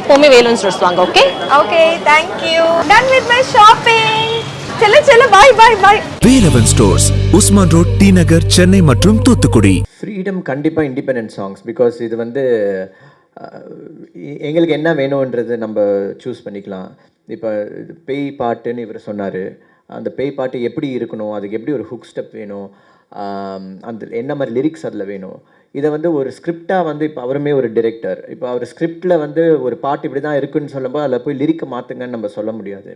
எப்போவுமே வேலூன் ஸ்டோர்ஸ் வாங்க okay okay thank you done with my shopping செல்ல செல்ல bye bye bye Velavan stores Usman road T Nagar Chennai மற்றும் Thoothukudi. Freedom கண்டிப்பாக இண்டிபெண்டன்ட் சாங்ஸ் பிகாஸ் இது வந்து எங்களுக்கு என்ன வேணுன்றது நம்ம சூஸ் பண்ணிக்கலாம். இப்போ பேய் பாட்டுன்னு இவர் சொன்னார். அந்த பேய் பாட்டு எப்படி இருக்கணும்? அதுக்கு எப்படி ஒரு ஹுக் ஸ்டெப் வேணும்? அந்த என்ன மாதிரி லிரிக்ஸ் அதில் வேணும்? இதை வந்து ஒரு ஸ்கிரிப்டாக வந்து இப்போ அவருமே ஒரு டிரெக்டர் இப்போ அவர் ஸ்கிரிப்டில் வந்து ஒரு பாட்டு இப்படி தான் இருக்குன்னு சொல்லும்போது அதில் போய் லிரிக்கை மாற்றுங்கன்னு நம்ம சொல்ல முடியாது.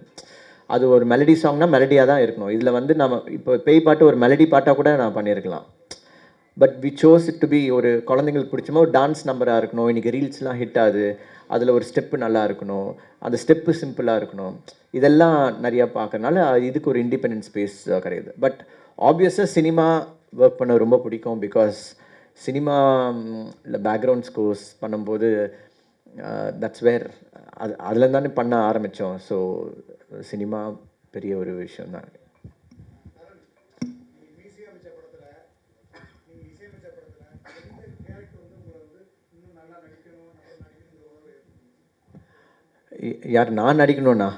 அது ஒரு மெலடி சாங்னா மெலடியாக தான் இருக்கணும். இதில் வந்து நம்ம இப்போ பேய் பாட்டு ஒரு மெலடி பாட்டாக கூட நான் பண்ணியிருக்கலாம் but we chose it to be ஒரு குழந்தைங்களுக்கு பிடிச்சமா ஒரு டான்ஸ் நம்பராக இருக்கணும். இன்றைக்கி ரீல்ஸ்லாம் ஹிட் ஆகுது. அதில் ஒரு ஸ்டெப்பு நல்லா இருக்கணும். அந்த ஸ்டெப்பு சிம்பிளாக இருக்கணும். இதெல்லாம் நிறையா பார்க்கறனால இதுக்கு ஒரு இண்டிபெண்டன்ட் ஸ்பேஸ் கிடையாது. பட் ஆப்வியஸாக சினிமா ஒர்க் பண்ண ரொம்ப பிடிக்கும் பிகாஸ் சினிமா இல்லை பேக்ரவுண்ட் ஸ்கோர்ஸ் பண்ணும்போது தட்ஸ் வேர் அது அதில் தானே பண்ண ஆரம்பித்தோம் ஸோ சினிமா பெரிய ஒரு விஷயம் தான். யார் நான் நடிக்கணும்னா?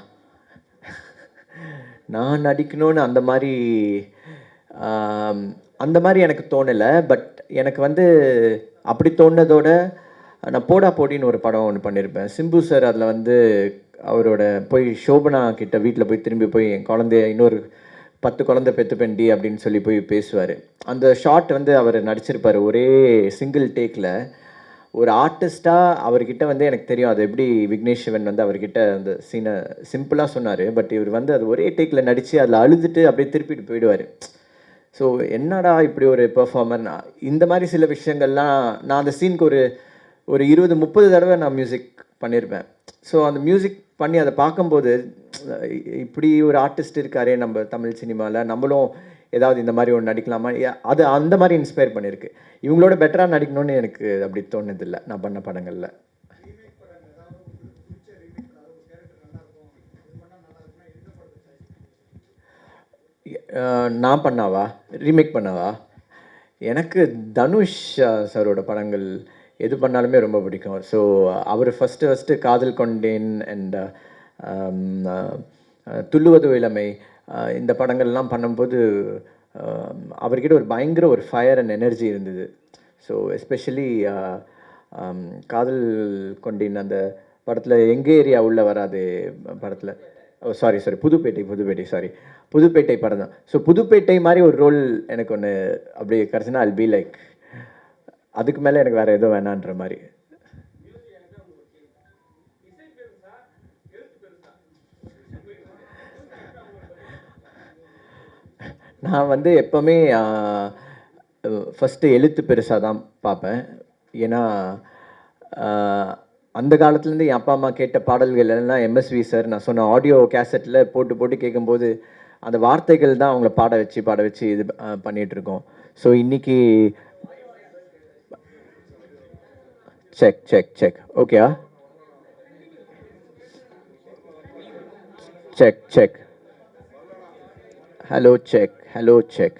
நான் நடிக்கணும்னு அந்த மாதிரி அந்த மாதிரி எனக்கு தோணலை பட் எனக்கு வந்து அப்படி தோணுனதோட நான் போடா போடின்னு ஒரு படம் ஒன்று பண்ணியிருப்பேன் சிம்பு சார் அதில் வந்து அவரோட போய் சோபனா கிட்ட வீட்டில் போய் திரும்பி போய் என் குழந்தைய இன்னொரு பத்து குழந்தை பெத்துப்பேன்டி அப்படின்னு சொல்லி போய் பேசுவார். அந்த ஷாட் வந்து அவர் நடிச்சிருப்பார் ஒரே சிங்கிள் டேக்கில் ஒரு ஆர்டிஸ்ட்டாக அவர்கிட்ட வந்து எனக்கு தெரியும் அது எப்படி விக்னேஷ் சிவன் வந்து அவர்கிட்ட அந்த சீனை சிம்பிளாக சொன்னார். பட் இவர் வந்து அது ஒரே டேக்கில் நடித்து அதில் அழுதுட்டு அப்படியே திருப்பிட்டு போயிடுவார். ஸோ என்னடா இப்படி ஒரு பெர்ஃபார்மர் இந்த மாதிரி சில விஷயங்கள்லாம் நான் அந்த சீனுக்கு ஒரு ஒரு இருபது முப்பது தடவை நான் மியூசிக் பண்ணியிருப்பேன் ஸோ அந்த மியூசிக் பண்ணி அதை பார்க்கும்போது இப்படி ஒரு ஆர்டிஸ்ட் இருக்காரே நம்ம தமிழ் சினிமாவில் நம்மளும் ஏதாவது இந்த மாதிரி ஒன்று நடிக்கலாமா? ஏ- அது அந்த மாதிரி இன்ஸ்பயர் பண்ணியிருக்கு இவங்களோட பெட்டராக நடிக்கணும்னு எனக்கு அப்படி தோணுதில்லை நான் பண்ண படங்களில். நான் பண்ணாவா? ரீமேக் பண்ணாவா? எனக்கு தனுஷ் சாரோட படங்கள் எது பண்ணாலுமே ரொம்ப பிடிக்கும். ஸோ அவர் ஃபஸ்ட்டு ஃபஸ்ட்டு காதல் கொண்டேன் அண்ட் துள்ளுவது இளமை இந்த படங்கள்லாம் பண்ணும்போது அவர்கிட்ட ஒரு பயங்கர ஒரு ஃபயர் அண்ட் எனர்ஜி இருந்தது. ஸோ எஸ்பெஷலி காதல் கொண்டேன் அந்த படத்தில் எங்கள் ஏரியா உள்ளே வராது படத்தில். Oh, sorry sorry Pudhupettai Pudhupettai sorry Pudhupettai படம் தான். ஸோ புதுப்பேட்டை மாதிரி ஒரு ரோல் எனக்கு ஒன்று அப்படி கிடச்சுன்னா அல் பி லைக் அதுக்கு மேலே எனக்கு வேறு எதுவும் வேணான்ற மாதிரி. நான் வந்து எப்போவுமே ஃபஸ்ட்டு எழுத்து பெருசாக தான் பார்ப்பேன். ஏன்னா அந்த காலத்துலேருந்து என் அப்பா அம்மா கேட்ட பாடல்கள் எல்லாம் எம்எஸ்வி சார் நான் சொன்ன ஆடியோ கேசட்டில் போட்டு போட்டு கேட்கும்போது அந்த வார்த்தைகள் தான் அவங்கள பாட வச்சு பாட வச்சு இது பண்ணிகிட்ருக்கோம் ஸோ இன்றைக்கி செக் செக் செக் ஓகேயா check check hello check hello check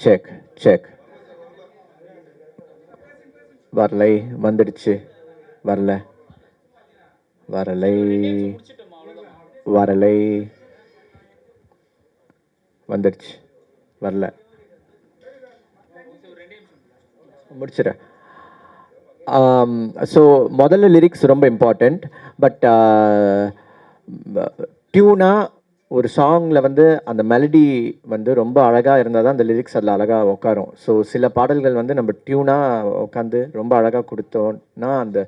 check check வரலை வந்துடுச்சு. வரல. வரலை. வரலை. வந்துடுச்சு. வரல. முடிச்சிடறேன் ஸோ முதல்ல லிரிக்ஸ் ரொம்ப இம்பார்ட்டண்ட் பட் டியூனாக ஒரு சாங்கில் வந்து அந்த மெலடி வந்து ரொம்ப அழகாக இருந்தால் தான் அந்த லிரிக்ஸ் அதில் அழகாக உட்காரும் ஸோ சில பாடல்கள் வந்து நம்ம டியூனாக உட்காந்து ரொம்ப அழகாக கொடுத்தோம்னா அந்த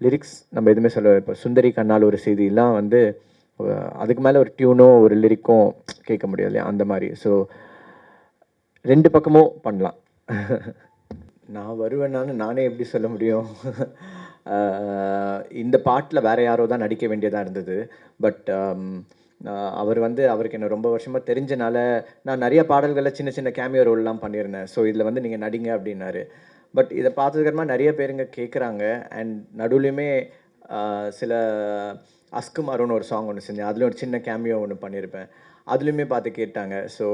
லிரிக்ஸ் நம்ம எதுவுமே சொல்ல இப்போ சுந்தரி கண்ணால் ஒரு செய்திலாம் வந்து அதுக்கு மேலே ஒரு டியூனோ ஒரு லிரிக்கும் கேட்க முடியாது இல்லையா? அந்த மாதிரி. ஸோ ரெண்டு பக்கமும் பண்ணலாம். நான் வருவேன்னான்னு நானே எப்படி சொல்ல முடியும்? இந்த பாட்டில் வேறு யாரோ தான் நடிக்க வேண்டியதாக இருந்தது. பட் அவர் வந்து அவருக்கு என்ன ரொம்ப வருஷமாக தெரிஞ்சனால நான் நிறைய பாடல்களில் சின்ன சின்ன கேமியோ ரோல்லாம் பண்ணியிருந்தேன். ஸோ இதில் வந்து நீங்கள் நடிங்க அப்படின்னாரு. பட் இதை பார்த்ததுக்கப்புறமா நிறைய பேருங்க கேட்குறாங்க அண்ட் நடுவுலையுமே சில அஸ்குமாருன்னு ஒரு சாங் ஒன்று செஞ்சேன். அதில் ஒரு சின்ன கேமியோ ஒன்று பண்ணியிருப்பேன். அதுலேயுமே பார்த்து கேட்டாங்க. ஸோ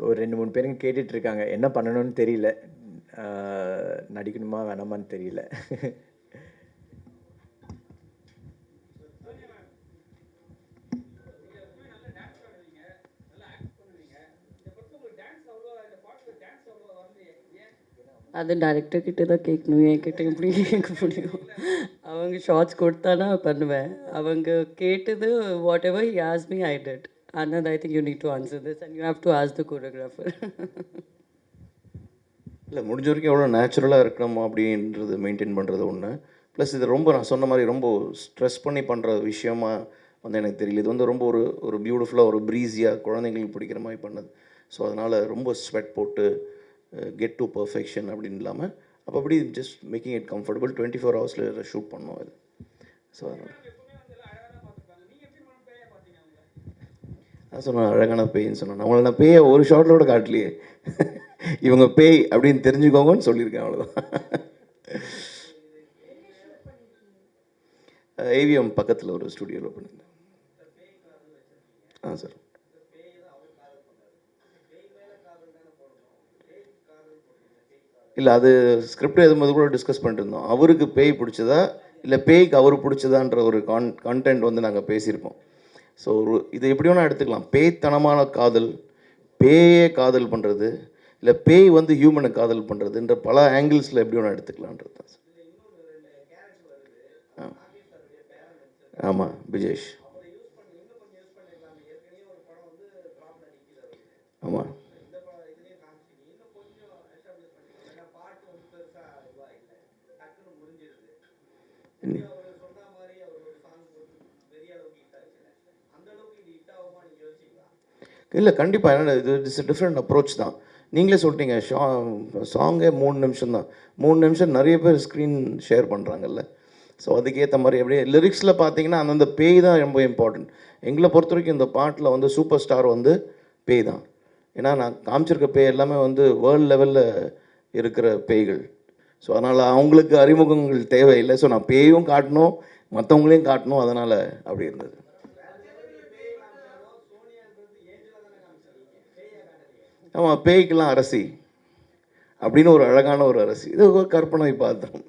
ஒரு ரெண்டு மூணு பேருங்க கேட்டுட்ருக்காங்க என்ன பண்ணணும்னு தெரியல. நடிக்கணுமா வேணாமான்னு தெரியல. அது டேரக்டர் கிட்டே தான் கேட்கணும். என்கிட்ட எப்படி கேட்க முடியும்? அவங்க ஷார்ட்ஸ் கொடுத்தானா பண்ணுவேன். அவங்க கேட்டது whatever he ask me I did another I think you need to answer this and you have to ask the choreographer இல்லை முடிஞ்ச வரைக்கும் எவ்வளோ நேச்சுரலாக இருக்கணுமோ அப்படின்றது மெயின்டைன் பண்ணுறது ஒன்று ப்ளஸ் இது ரொம்ப நான் சொன்ன மாதிரி ரொம்ப ஸ்ட்ரெஸ் பண்ணி பண்ணுற விஷயமா வந்து எனக்கு தெரியல. இது வந்து ரொம்ப ஒரு ஒரு பியூட்டிஃபுல்லாக ஒரு ப்ரீஸியாக குழந்தைங்களுக்கு பிடிக்கிற மாதிரி பண்ணது. ஸோ அதனால் ரொம்ப ஸ்வெட் போட்டு கெட் டு பர்ஃபெக்ஷன் அப்படின்னு இல்லாமல் அப்போ அப்படி just making it comfortable twenty four ஹவர்ஸில் ஷூட் பண்ணோம் அது. ஸோ அதனால். நான் சொன்னேன் அழகான பேய்ன்னு சொன்னேன். அவங்கள நான் பேயை ஒரு ஷார்ட்டில் கூட காட்டலையே. இவங்க பேய் அப்படின்னு தெரிஞ்சுக்கோங்கன்னு சொல்லியிருக்கேன் அவ்வளோதான் ஏவிஎம் பக்கத்தில் ஒரு ஸ்டுடியோவில் பண்ணியிருந்தேன். ஆ சார். இல்லை அது ஸ்கிரிப்ட் எழுதும்போது கூட டிஸ்கஸ் பண்ணிட்டு இருந்தோம் அவருக்கு பேய் பிடிச்சதா இல்லை பேய்க்கு அவர் பிடிச்சதான்ற ஒரு கான் கண்டென்ட் வந்து நாங்கள் பேசியிருப்போம். ஸோ ஒரு இது எப்படி வேணால் எடுத்துக்கலாம். பேய்த்தனமான காதல் பேயே காதல் பண்ணுறது இல்லை பேய் வந்து ஹியூமனை காதல் பண்ணுறதுன்ற பல ஆங்கிள்ஸில் எப்படி வேணால் எடுத்துக்கலான்றது தான் சார். ஆமாம் பிஜேஷ். ஆமாம் இல்லை கண்டிப்பாக என்ன இது இட்ஸ் டிஃப்ரெண்ட் அப்ரோச் தான். நீங்களே சொல்லிட்டீங்க ஷா சாங்கே மூணு நிமிஷம் தான். மூணு நிமிஷம் நிறைய பேர் ஸ்க்ரீன் ஷேர் பண்ணுறாங்கல்ல ஸோ அதுக்கேற்ற மாதிரி அப்படியே லிரிக்ஸில் பார்த்தீங்கன்னா அந்தந்த பேய் தான் ரொம்ப இம்பார்ட்டன்ட் எங்களை பொறுத்த வரைக்கும் இந்த பாட்டில் வந்து சூப்பர் ஸ்டார் வந்து பேய் தான். ஏன்னா நான் காமிச்சிருக்க பேய் எல்லாமே வந்து வேர்ல்டு லெவலில் இருக்கிற பேய்கள். ஸோ அதனால் அவங்களுக்கு அறிமுகங்கள் தேவையில்லை. ஸோ நான் பேயும் காட்டணும் மற்றவங்களையும் காட்டணும். அதனால் அப்படி இருந்தது. ஆமாம் பேய்க்கெல்லாம் அரசி. அப்படின்னு ஒரு அழகான ஒரு அரசி. இது ஒரு கற்பனை பாத்திரம்.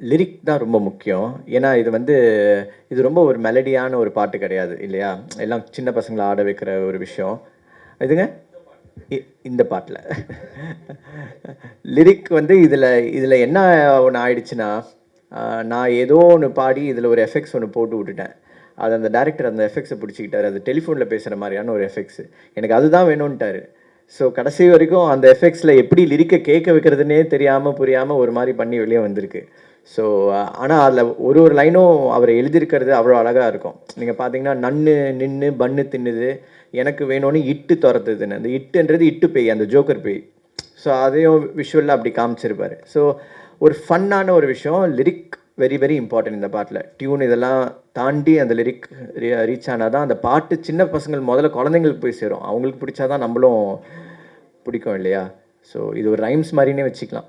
லிரிக் தான் ரொம்ப முக்கியம். ஏன்னா இது வந்து இது ரொம்ப ஒரு மெலடியான ஒரு பாட்டு கிடையாது இல்லையா? எல்லாம் சின்ன பசங்களை ஆட வைக்கிற ஒரு விஷயம். இதுங்க? இ- இந்த பாட்டில். லிரிக் வந்து இதில் இதில் என்ன ஒன்று ஆயிடுச்சுன்னா நான் ஏதோ ஒன்று பாடி இதில் ஒரு எஃபெக்ட்ஸ் ஒன்று போட்டு விட்டுட்டேன். அது அந்த டேரக்டர் அந்த எஃபெக்ட்ஸை பிடிச்சிக்கிட்டாரு. அது டெலிஃபோனில் பேசுகிற மாதிரியான ஒரு எஃபெக்ட்ஸ் எனக்கு அதுதான் வேணும்ன்ட்டாரு. ஸோ கடைசி வரைக்கும் அந்த எஃபெக்ட்ஸில் எப்படி லிரிக்கை கேட்க வைக்கிறதுனே தெரியாமல் புரியாமல் ஒரு மாதிரி பண்ணி வெளியே வந்திருக்கு. ஸோ ஆனால் அதில் ஒரு ஒரு லைனும் அவர் எழுதியிருக்கிறது அவ்வளோ அழகாக இருக்கும். நீங்கள் பார்த்தீங்கன்னா நன்னு நின்று பன்னு தின்னுது எனக்கு வேணும்னு இட்டு துரத்துதுன்னு. அந்த இட்டுன்றது இட்டு பேய் அந்த ஜோக்கர் பேய். ஸோ அதையும் விஷுவலில் அப்படி காமிச்சிருப்பார். ஸோ ஒரு ஃபன்னான ஒரு விஷயம் லிரிக் வெரி வெரி இம்பார்ட்டன்ட் இந்த பாட்டில் டியூன் இதெல்லாம் தாண்டி அந்த லிரிக் ரீச் ஆனால் தான் அந்த பாட்டு சின்ன பசங்கள் முதல்ல குழந்தைங்களுக்கு போய் சேரும். அவங்களுக்கு பிடிச்சாதான் நம்மளும் பிடிக்கும் இல்லையா? ஸோ இது ஒரு ரைம்ஸ் மாதிரினே வச்சுக்கலாம்.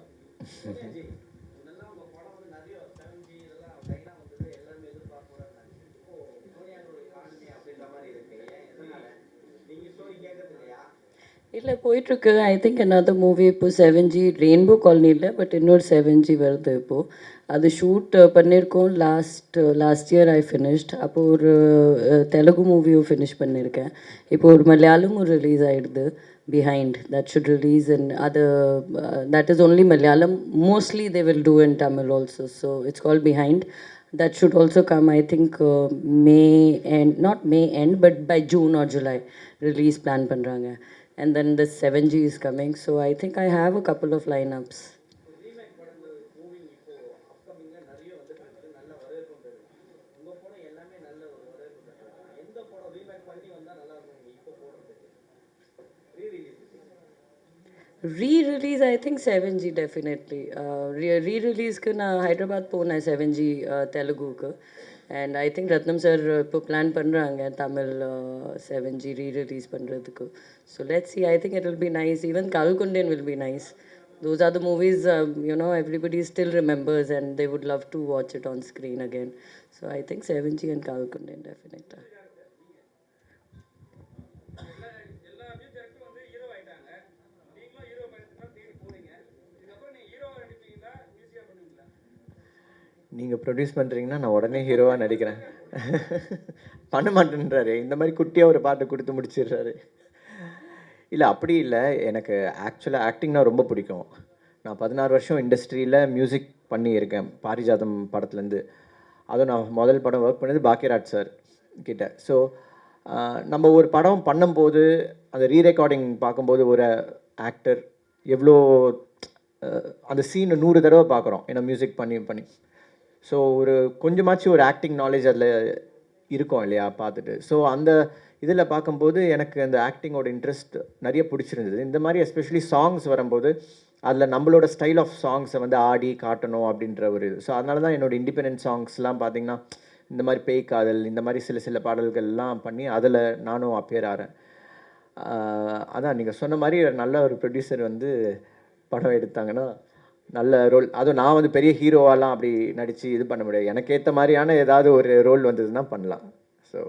இல்லை போயிட்டுருக்கு. ஐ திங்க் another மூவி இப்போ செவன் ஜி ரெயின்போ காலனி இல்லை பட் இன்னொரு செவன் ஜி வருது இப்போது அது ஷூட் பண்ணியிருக்கோம் last last year I finished அப்போது ஒரு தெலுங்கு மூவியும் ஃபினிஷ் பண்ணியிருக்கேன் இப்போ ஒரு மலையாளமும் ரிலீஸ் ஆகிடுது behind that shoot release in அது that is only Malayalam. Mostly they will do in Tamil also so it's call behind that should also come i think uh, may end not may end but by june or july release plan பண்றாங்க. And then the 7g is coming. So i think i have a couple of lineups. re-release i think 7g definitely uh, re- re-release க்கு நான் ஹைதராபாத் போனேன் 7g uh, தெலுங்குக்கு and I think Ratnam sir இப்போ plan பண்ணுறாங்க Tamil seven G re release பண்ணுறதுக்கு so let see I think it will be nice even கல்குண்டேன் will be nice those are the movies um, you know everybody still remembers and they would love to watch it on screen again so i think 7g and kalkundan definitely நீங்கள் produce பண்ணுறீங்கன்னா நான் உடனே ஹீரோவாக நடிக்கிறேன். பண்ண மாட்டேன்றாரு. இந்த மாதிரி குட்டியாக ஒரு பாட்டு கொடுத்து முடிச்சிடுறாரு. இல்லை அப்படி இல்லை. எனக்கு ஆக்சுவலாக ஆக்டிங்னா ரொம்ப பிடிக்கும். நான் பதினாறு வருஷம் இண்டஸ்ட்ரியில் மியூசிக் பண்ணியிருக்கேன். பாரிஜாதம் படத்துலேருந்து. அதுவும் நான் முதல் படம் ஒர்க் பண்ணது பாக்கியராஜ் சார் கிட்ட. ஸோ நம்ம ஒரு படம் பண்ணும்போது அந்த ரீ ரெக்கார்டிங் பார்க்கும்போது ஒரு ஆக்டர் எவ்வளோ அந்த சீனை நூறு தடவை பார்க்குறோம். ஏன்னா மியூசிக் பண்ணி பண்ணி. ஸோ ஒரு கொஞ்சமாச்சும் ஒரு ஆக்டிங் நாலேஜ் அதில் இருக்கும் இல்லையா பார்த்துட்டு. ஸோ அந்த இதில் பார்க்கும்போது எனக்கு அந்த ஆக்டிங்கோட இன்ட்ரெஸ்ட் நிறைய பிடிச்சிருந்தது. இந்த மாதிரி எஸ்பெஷலி சாங்ஸ் வரும்போது அதில் நம்மளோட ஸ்டைல் ஆஃப் சாங்ஸை வந்து ஆடி காட்டணும் அப்படின்ற ஒரு இது. ஸோ அதனால தான் என்னோட இண்டிபெண்டன்ட் சாங்ஸ்லாம் பார்த்தீங்கன்னா இந்த மாதிரி பேய் காதல் இந்த மாதிரி சில சில பாடல்கள்லாம் பண்ணி அதில் நானும் அப்பேர் ஆகிறேன் அதான் நீங்கள் சொன்ன மாதிரி நல்ல ஒரு ப்ரொடியூசர் வந்து படம் எடுத்தாங்கன்னா நல்ல ரோல் அதுவும் நான் வந்து பெரிய ஹீரோவாலாம் அப்படி நடித்து இது பண்ண முடியாது. எனக்கு ஏற்ற மாதிரியான ஏதாவது ஒரு ரோல் வந்ததுன்னா பண்ணலாம். ஸோ